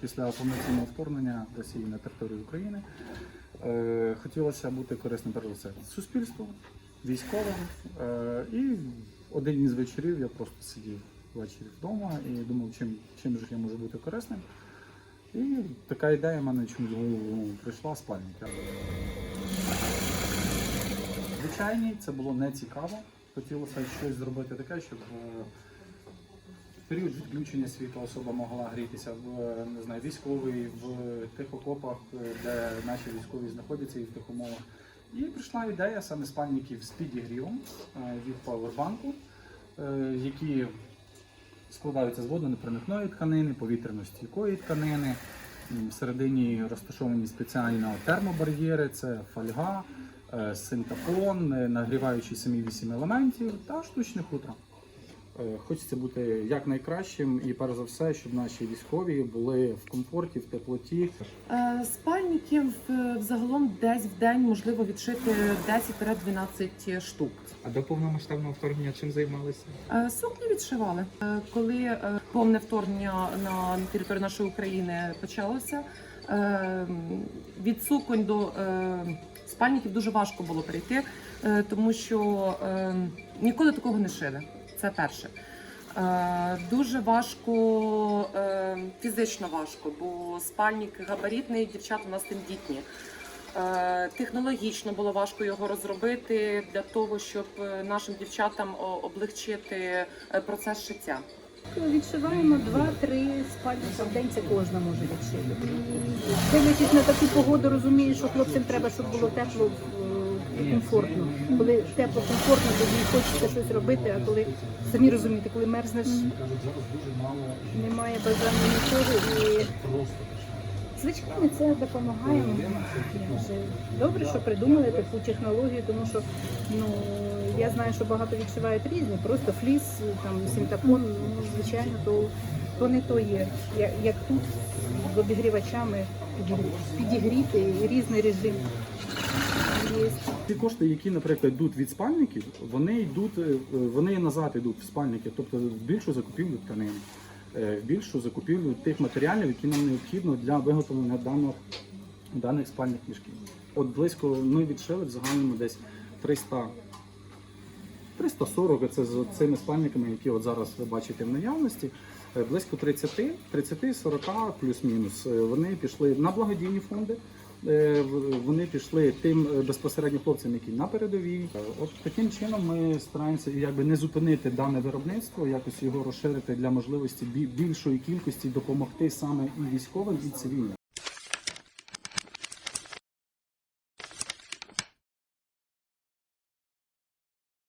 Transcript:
Після повноцінного вторгнення Росії на територію України е, хотілося бути корисним перш за все суспільству, військовим. Е, і один із вечорів я просто сидів ввечері вдома і думав, чим, чим же я можу бути корисним. І така ідея в мене чомусь голову прийшла спальника. Звичайні, це було не цікаво. Хотілося щось зробити таке, щоб е, період відключення світла особа могла грітися в не знаю, військовий, в тих окопах, де наші військові знаходяться і в тих умовах. І прийшла ідея саме спальників з підігрівом е, від павербанку, е, які складаються з водонепроникної тканини, повітряно-стійкої тканини. Всередині розташовані спеціально термобар'єри, це фольга, е, синтепон, е, нагріваючі самі вісім елементів та штучне хутро. Е, Хочеться бути якнайкращим і перш за все, щоб наші військові були в комфорті, в теплоті. Е, Спальників е, взагалом десь в день можливо відшити 10-12 штук. А до повномасштабного вторгнення чим займалися? Сукні відшивали. Коли повне вторгнення на територію нашої України почалося, від суконь до спальників дуже важко було перейти, е, тому що ніколи такого не шили. Це перше. Е, Дуже важко, е, фізично важко, бо спальник габаритний, дівчат у нас тендітні. Е, Технологічно було важко його розробити для того, щоб нашим дівчатам облегчити процес шиття. Відшиваємо два-три спальника в день, це кожна може відшити. Дивлячись на таку погоду, розумію, що хлопцям треба, щоб було тепло комфортно. Коли тепло, комфортно, тоді хочеться щось робити, а коли самі розумієте, коли мерзнеш, немає бажання нічого і звичайно це допомагає. Добре, що придумали таку технологію, тому що ну я знаю, що багато відшивають різні, просто фліс, там синтепон, ну звичайно, то, то не то є. Як, як тут з обігрівачами підігріти різний режим. Ті кошти, які, наприклад, йдуть від спальників, вони йдуть, е, вони назад йдуть в спальники, тобто в більшу закупівлю тканин, е, в більшу закупівлю тих матеріалів, які нам необхідно для виготовлення даних, даних спальних мішків. От близько ми відшили в загальному десь 300 340 це з цими спальниками, які от зараз ви бачите в наявності. Е, Близько 30, 30-40 плюс-мінус. Вони пішли на благодійні фонди. Е, Вони пішли тим е, безпосередньо хлопцям, які на передовій. От таким чином ми стараємося якби не зупинити дане виробництво, якось його розширити для можливості бі- більшої кількості допомогти саме і військовим, і цивільним.